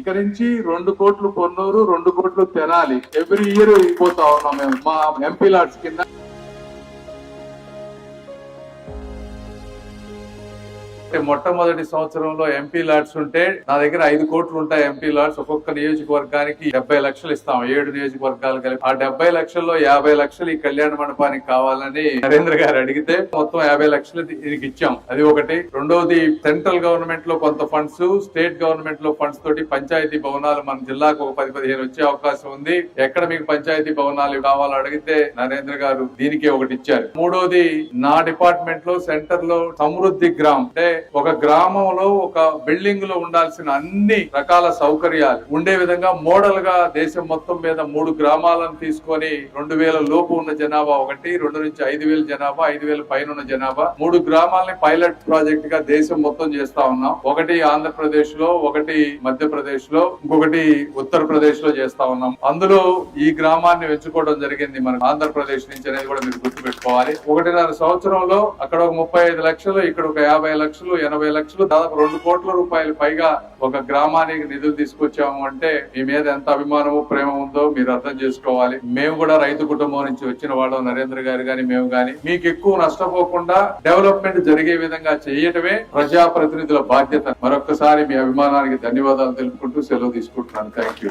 ఇక నుంచి రెండు కోట్లు కొన్నూరు రెండు కోట్లు తెనాలి. ఎవ్రీ ఇయర్ పోతా ఉన్నాం మేము మా ఎంపీ లాట్స్ కింద. మొట్టమొదటి సంవత్సరంలో ఎంపీ లాట్స్ ఉంటే నా దగ్గర ఐదు కోట్లు ఉంటాయి ఎంపీ లాట్స్ ఒక్కొక్క నియోజకవర్గానికి డెబ్బై లక్షలు ఇస్తాం. ఏడు నియోజకవర్గాలు కలిపి. ఆ డెబ్బై లక్షల్లో యాభై లక్షలు ఈ కళ్యాణ మండపానికి కావాలని నరేంద్ర గారు అడిగితే మొత్తం యాభై లక్షలు దీనికి ఇచ్చాం. అది ఒకటి. రెండవది సెంట్రల్ గవర్నమెంట్లో కొంత ఫండ్స్ స్టేట్ గవర్నమెంట్లో ఫండ్స్ తోటి పంచాయతీ భవనాలు మన జిల్లాకు ఒక పది పదిహేను వచ్చే అవకాశం ఉంది. ఎక్కడ మీకు పంచాయతీ భవనాలు కావాలో అడిగితే నరేంద్ర గారు దీనికి ఒకటి ఇచ్చారు. మూడోది నా డిపార్ట్మెంట్లో సెంటర్లో సమృద్ధి గ్రామ్. అంటే ఒక గ్రామంలో ఒక బిల్డింగ్లో ఉండాల్సిన అన్ని రకాల సౌకర్యాలు ఉండే విధంగా మోడల్గా దేశం మొత్తం మీద మూడు గ్రామాలను తీసుకొని రెండు వేల లోపు ఉన్న జనాభా ఒకటి రెండు నుంచి ఐదు వేల జనాభా ఐదు వేల పైన ఉన్న జనాభా. మూడు గ్రామాలని పైలట్ ప్రాజెక్ట్గా దేశం మొత్తం చేస్తా ఉన్నాం. ఒకటి ఆంధ్రప్రదేశ్లో ఒకటి మధ్యప్రదేశ్లో ఇంకొకటి ఉత్తరప్రదేశ్లో చేస్తా ఉన్నాం. అందులో ఈ గ్రామాన్ని ఎంచుకోవడం జరిగింది మన ఆంధ్రప్రదేశ్ నుంచి అనేది కూడా మీరు గుర్తుపెట్టుకోవాలి. ఒకటిన్నర సంవత్సరంలో అక్కడ ఒక ముప్పై ఐదు లక్షలు ఇక్కడ ఒక యాభై లక్షలు ఎనభై లక్షలు దాదాపు రెండు కోట్ల రూపాయలు పైగా ఒక గ్రామానికి నిధులు తీసుకొచ్చాము అంటే మీ మీద ఎంత అభిమానము ప్రేమ ఉందో మీరు అర్థం చేసుకోవాలి. మేము కూడా రైతు కుటుంబం నుంచి వచ్చిన వాళ్ళం నరేంద్ర గారు గాని మేము గాని. మీకు ఎక్కువ నష్టపోకుండా డెవలప్మెంట్ జరిగే విధంగా చేయటమే ప్రజాప్రతినిధుల బాధ్యత. మరొకసారి మీ అభిమానానికి ధన్యవాదాలు తెలుపుకుంటూ సెలవు తీసుకుంటున్నాను. Thank you